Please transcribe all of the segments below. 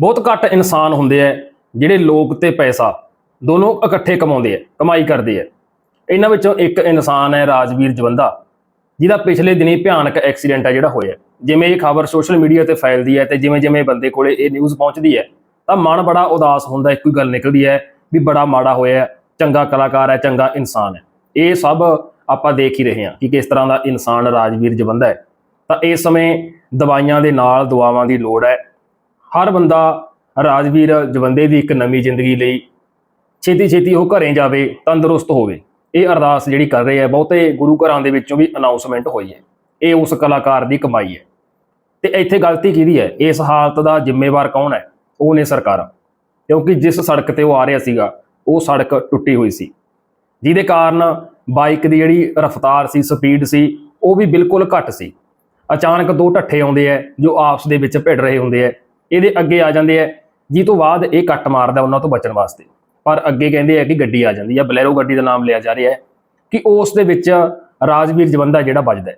ਬਹੁਤ ਘੱਟ ਇਨਸਾਨ ਹੁੰਦੇ ਆ ਜਿਹੜੇ ਲੋਕ ਤੇ ਪੈਸਾ ਦੋਨੋਂ ਇਕੱਠੇ ਕਮਾਉਂਦੇ ਆ, ਕਮਾਈ ਕਰਦੇ ਆ। ਇਹਨਾਂ ਵਿੱਚੋਂ ਇੱਕ ਇਨਸਾਨ ਹੈ ਰਾਜਵੀਰ ਜਵੰਦਾ, ਜਿਹਦਾ ਪਿਛਲੇ ਦਿਨੀ ਭਿਆਨਕ ਐਕਸੀਡੈਂਟ ਹੈ ਜਿਹੜਾ ਹੋਇਆ। ਜਿਵੇਂ ਇਹ ਖਬਰ ਸੋਸ਼ਲ ਮੀਡੀਆ ਤੇ ਫੈਲਦੀ ਹੈ ਤੇ ਜਿਵੇਂ ਜਿਵੇਂ ਬੰਦੇ ਕੋਲੇ ਇਹ ਨਿਊਜ਼ ਪਹੁੰਚਦੀ ਹੈ, ਤਾਂ ਮਨ ਬੜਾ ਉਦਾਸ ਹੁੰਦਾ, ਇੱਕੋ ਹੀ ਗੱਲ ਨਿਕਲਦੀ ਹੈ ਵੀ ਬੜਾ ਮਾੜਾ ਹੋਇਆ ਚੰਗਾ ਕਲਾਕਾਰ ਹੈ, ਚੰਗਾ ਇਨਸਾਨ ਹੈ। ਇਹ ਸਭ ਆਪਾਂ ਦੇਖ ਹੀ ਰਹੇ ਹਾਂ ਕਿ ਕਿਸ ਤਰ੍ਹਾਂ ਦਾ ਇਨਸਾਨ ਰਾਜਵੀਰ ਜਵੰਦਾ ਹੈ। ਤਾਂ ਇਸ ਸਮੇਂ ਦਵਾਈਆਂ ਦੇ ਨਾਲ ਦੁਆਵਾਂ ਦੀ ਲੋੜ ਹੈ ਹਰ ਬੰਦਾ ਰਾਜਵੀਰ ਜਵੰਦੇ ਦੀ ਇੱਕ ਨਵੀਂ ਜ਼ਿੰਦਗੀ ਲਈ ਛੇਤੀ ਛੇਤੀ ਉਹ ਘਰੇ ਜਾਵੇ, ਤੰਦਰੁਸਤ ਹੋਵੇ। ਇਹ ਅਰਦਾਸ ਜਿਹੜੀ ਕਰ ਰਹੇ ਆ, ਬਹੁਤੇ ਗੁਰੂ ਘਰਾਂ ਦੇ ਵਿੱਚੋਂ ਵੀ ਅਨਾਉਂਸਮੈਂਟ ਹੋਈ ਹੈ। ਇਹ ਉਸ ਕਲਾਕਾਰ ਦੀ ਕਮਾਈ ਹੈ। ਤੇ ਇੱਥੇ ਗਲਤੀ ਕਿਹਦੀ ਹੈ? ਇਸ ਹਾਲਤ ਦਾ ਜ਼ਿੰਮੇਵਾਰ ਕੌਣ ਹੈ? ਉਹ ਨੇ ਸਰਕਾਰਾਂ। ਕਿਉਂਕਿ ਜਿਸ ਸੜਕ ਤੇ ਉਹ ਆ ਰਿਹਾ ਸੀਗਾ, ਉਹ ਸੜਕ ਟੁੱਟੀ ਹੋਈ ਸੀ। ਜਿਹਦੇ ਕਾਰਨ ਬਾਈਕ ਦੀ ਜਿਹੜੀ ਰਫ਼ਤਾਰ ਸੀ, ਸਪੀਡ ਸੀ, ਉਹ ਵੀ ਬਿਲਕੁਲ ਘੱਟ ਸੀ। ਅਚਾਨਕ ਦੋ ਢੱਠੇ ਆਉਂਦੇ ਆ ਜੋ ਆਪਸ ਦੇ ਵਿੱਚ ਭਿੜ ਰਹੇ ਹੁੰਦੇ ਆ। ਇਹਦੇ ਅੱਗੇ ਆ ਜਾਂਦੇ ਆ। ਜੀ ਤੋਂ ਬਾਅਦ ਇਹ ਕੱਟ ਮਾਰਦਾ ਉਹਨਾਂ ਤੋਂ ਬਚਣ ਵਾਸਤੇ। ਪਰ ਅੱਗੇ ਕਹਿੰਦੇ ਆ ਕਿ ਗੱਡੀ ਆ ਜਾਂਦੀ ਆ। ਬਲੈਰੋ ਗੱਡੀ ਦਾ ਨਾਮ ਲਿਆ ਜਾ ਰਿਹਾ ਹੈ ਕਿ ਉਸ ਦੇ ਵਿੱਚ ਰਾਜਵੀਰ ਜਵੰਦਾ ਜਿਹੜਾ ਵੱਜਦਾ ਹੈ।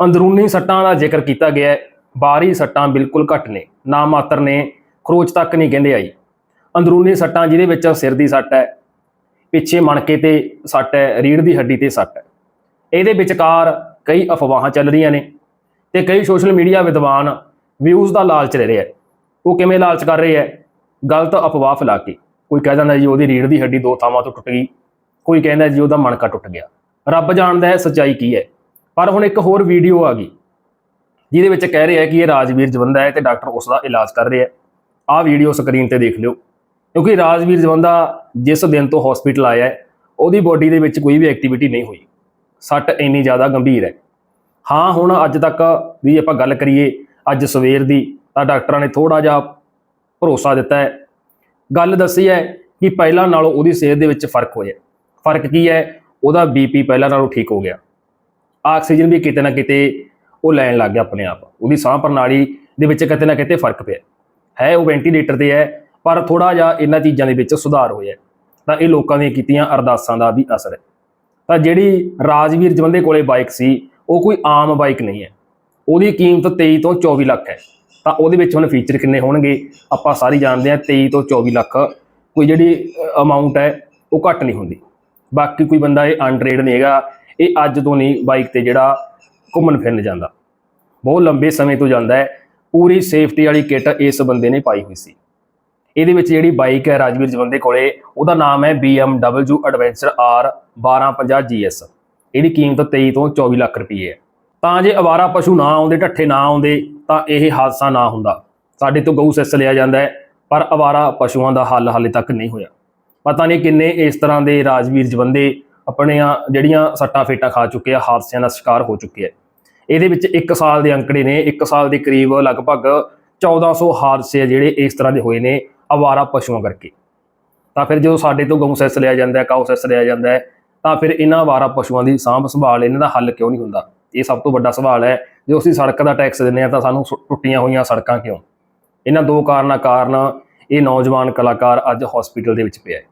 ਅੰਦਰੂਨੀ ਸੱਟਾਂ ਦਾ ਜ਼ਿਕਰ ਕੀਤਾ ਗਿਆ ਹੈ। ਬਾਹਰੀ ਸੱਟਾਂ ਬਿਲਕੁਲ ਘੱਟ ਨੇ। ਨਾ ਮਾਤਰ ਨੇ। ਖਰੋਚ ਤੱਕ ਨਹੀਂ ਕਹਿੰਦੇ ਆਈ ਅੰਦਰੂਨੀ ਸੱਟਾਂ ਜਿਹਦੇ ਵਿੱਚ ਸਿਰ ਦੀ ਸੱਟ ਹੈ, ਪਿੱਛੇ ਮਣਕੇ ਤੇ ਸੱਟ ਹੈ ਰੀੜ ਦੀ ਹੱਡੀ ਤੇ ਸੱਟ ਹੈ। ਇਹਦੇ ਵਿਚਕਾਰ ਕਈ ਅਫਵਾਹਾਂ ਚੱਲ ਰਹੀਆਂ ਨੇ ਤੇ ਕਈ ਸੋਸ਼ਲ ਮੀਡੀਆ ਵਿਦਵਾਨ ਵਿਊਜ਼ ਦਾ ਲਾਲਚ ਲੈ ਰਹੇ ਆ ਉਹ ਕਿਵੇਂ ਲਾਲਚ ਕਰ ਰਹੇ ਹੈ? ਗਲਤ ਅਫਵਾਹ ਫੈਲਾ ਕੇ। ਕੋਈ ਕਹਿ ਦਿੰਦਾ ਜੀ ਉਹਦੀ ਰੀੜ ਦੀ ਹੱਡੀ ਦੋ ਥਾਵਾਂ ਤੋਂ ਟੁੱਟ ਗਈ। ਕੋਈ ਕਹਿੰਦਾ ਜੀ ਉਹਦਾ ਮਣਕਾ ਟੁੱਟ ਗਿਆ। ਰੱਬ ਜਾਣਦਾ ਹੈ ਸੱਚਾਈ ਕੀ ਹੈ। ਪਰ ਹੁਣ ਇੱਕ ਹੋਰ ਵੀਡੀਓ ਆ ਗਈ, ਜਿਹਦੇ ਵਿੱਚ ਕਹਿ ਰਿਹਾ ਕਿ ਇਹ ਰਾਜਵੀਰ ਜਵੰਦਾ ਹੈ ਤੇ ਡਾਕਟਰ ਉਸ ਦਾ ਇਲਾਜ ਕਰ ਰਿਹਾ ਆਹ ਵੀਡੀਓ ਸਕਰੀਨ ਤੇ ਦੇਖ ਲਿਓ। ਕਿਉਂਕਿ ਰਾਜਵੀਰ ਜਵੰਦਾ ਜਿਸ ਦਿਨ ਤੋਂ ਹਸਪੀਟਲ ਆਇਆ ਹੈ, ਉਹਦੀ ਬੋਡੀ ਦੇ ਵਿੱਚ ਕੋਈ ਵੀ ਐਕਟੀਵਿਟੀ ਨਹੀਂ ਹੋਈ। ਸੱਟ ਇੰਨੀ ਜ਼ਿਆਦਾ ਗੰਭੀਰ ਹੈ। ਹਾਂ, ਹੁਣ ਅੱਜ ਤੱਕ ਵੀ ਆਪਾਂ ਗੱਲ ਕਰੀਏ, ਅੱਜ ਸਵੇਰ ਦੀ ਤਾਂ ਡਾਕਟਰਾਂ ਨੇ ਥੋੜਾ ਜਿਹਾ ਭਰੋਸਾ ਦਿੱਤਾ ਹੈ। ਗੱਲ ਦੱਸੀ ਹੈ ਕਿ ਪਹਿਲਾਂ ਨਾਲੋਂ ਉਹਦੀ ਸਿਹਤ ਦੇ ਵਿੱਚ ਫ਼ਰਕ ਹੋਇਆ। ਫ਼ਰਕ ਕੀ ਹੈ? ਉਹਦਾ ਬੀਪੀ ਪਹਿਲਾਂ ਨਾਲੋਂ ਠੀਕ ਹੋ ਗਿਆ। ਆਕਸੀਜਨ ਵੀ ਕਿਤੇ ਨਾ ਕਿਤੇ ਉਹ ਲੈਣ ਲੱਗ ਗਿਆ ਆਪਣੇ ਆਪ। ਉਹਦੀ ਸਾਹ ਪ੍ਰਣਾਲੀ ਦੇ ਵਿੱਚ ਕਿਤੇ ਨਾ ਕਿਤੇ ਫ਼ਰਕ ਪਿਆ। ਹੈ ਉਹ ਵੈਂਟੀਲੇਟਰ ਤੇ ਹੈ, ਪਰ ਥੋੜਾ ਜਿਹਾ ਇਹਨਾਂ ਚੀਜ਼ਾਂ ਦੇ ਵਿੱਚ ਸੁਧਾਰ ਹੋਇਆ। ਤਾਂ ਇਹ ਲੋਕਾਂ ਦੀਆਂ ਕੀਤੀਆਂ ਅਰਦਾਸਾਂ ਦਾ ਵੀ ਅਸਰ ਹੈ। ਤਾਂ ਜਿਹੜੀ ਰਾਜਵੀਰ ਜਵੰਦੇ ਕੋਲੇ ਬਾਈਕ ਸੀ, ਉਹ ਕੋਈ ਆਮ ਬਾਈਕ ਨਹੀਂ ਹੈ। ਉਹਦੀ ਕੀਮਤ 23 ਤੋਂ 24 ਲੱਖ ਹੈ। ਤਾਂ ਉਹਦੇ ਵਿੱਚ ਹੁਣ ਫੀਚਰ ਕਿੰਨੇ ਹੋਣਗੇ, ਆਪਾਂ ਸਾਰੀ ਜਾਣਦੇ ਹਾਂ 23 ਤੋਂ 24 ਲੱਖ, ਕੋਈ ਜਿਹੜੀ ਅਮਾਉਂਟ ਹੈ, ਉਹ ਘੱਟ ਨਹੀਂ ਹੁੰਦੀ। ਬਾਕੀ ਕੋਈ ਬੰਦਾ ਇਹ ਅਨਟ੍ਰੇਡ ਨਹੀਂ ਹੈਗਾ, ਇਹ ਅੱਜ ਤੋਂ ਨਹੀਂ ਬਾਈਕ ਤੇ ਜਿਹੜਾ ਘੁੰਮਣ ਫਿਰਨ ਜਾਂਦਾ। ਬਹੁਤ ਲੰਬੇ ਸਮੇਂ ਤੋਂ ਜਾਂਦਾ ਹੈ, ਪੂਰੀ ਸੇਫਟੀ ਵਾਲੀ ਕਿੱਟ ਇਸ ਬੰਦੇ ਨੇ ਪਾਈ ਹੋਈ ਸੀ। ਇਹਦੇ ਵਿੱਚ ਜਿਹੜੀ ਬਾਈਕ ਹੈ ਰਾਜਵੀਰ ਜਵੰਦੇ ਕੋਲੇ, ਉਹਦਾ ਨਾਮ ਹੈ BMW Adventure R 1250 GS ਇਹਦੀ ਕੀਮਤ 23 ਤੋਂ 24 ਲੱਖ ਰੁਪਏ ਹੈ। ਤਾਂ ਜੇ ਅਵਾਰਾ ਪਸ਼ੂ ਨਾ ਆਉਂਦੇ, ਢੱਠੇ ਨਾ ਆਉਂਦੇ ਤਾਂ ਇਹ ਹਾਦਸਾ ਨਾ ਹੁੰਦਾ। ਸਾਡੇ ਤੋਂ ਗਊ ਸੈਸ ਲਿਆ ਜਾਂਦਾ ਹੈ, ਪਰ ਅਵਾਰਾ ਪਸ਼ੂਆਂ ਦਾ ਹੱਲ ਹਾਲੇ ਤੱਕ ਨਹੀਂ ਹੋਇਆ। ਪਤਾ ਨਹੀਂ ਕਿੰਨੇ ਇਸ ਤਰ੍ਹਾਂ ਦੇ ਰਾਜਵੀਰ ਜਵੰਦੇ ਆਪਣੀਆਂ ਜਿਹੜੀਆਂ ਸੱਟਾਂ ਫੇਟਾਂ ਖਾ ਚੁੱਕੇ ਆ, ਹਾਦਸਿਆਂ ਦਾ ਸ਼ਿਕਾਰ ਹੋ ਚੁੱਕੇ ਆ। ਇਹਦੇ ਵਿੱਚ 1 ਸਾਲ ਦੇ ਅੰਕੜੇ ਨੇ 1 ਸਾਲ ਦੇ ਕਰੀਬ ਲਗਭਗ 1400 ਹਾਦਸੇ ਜਿਹੜੇ ਇਸ ਤਰ੍ਹਾਂ ਦੇ ਹੋਏ ਨੇ ਅਵਾਰਾ ਪਸ਼ੂਆਂ ਕਰਕੇ। ਤਾਂ ਫਿਰ ਜਦੋਂ ਸਾਡੇ ਤੋਂ ਗਊ ਸੈਸ ਲਿਆ ਜਾਂਦਾ ਹੈ, ਕਾਉ ਸੈਸ ਲਿਆ ਜਾਂਦਾ ਹੈ, ਤਾਂ ਫਿਰ ਇਹਨਾਂ ਅਵਾਰਾ ਪਸ਼ੂਆਂ ਦੀ ਸਾਂਭ ਸੰਭਾਲ ਇਹਨਾਂ ਦਾ ਹੱਲ ਕਿਉਂ ਨਹੀਂ ਹੁੰਦਾ? ਇਹ ਸਭ ਤੋਂ ਵੱਡਾ ਸਵਾਲ ਹੈ। ਜੇ ਅਸੀਂ ਸੜਕ ਦਾ ਟੈਕਸ ਦਿੰਦੇ ਆ ਤਾਂ ਸਾਨੂੰ ਸੁ- ਟੁੱਟੀਆਂ ਹੋਈਆਂ ਸੜਕਾਂ ਕਿਉਂ? ਇਹਨਾਂ ਦੋ ਕਾਰਨਾਂ ਕਾਰਨ ਇਹ ਨੌਜਵਾਨ ਕਲਾਕਾਰ ਅੱਜ ਹਸਪੀਟਲ ਦੇ ਵਿੱਚ ਪਿਆ ਹੈ।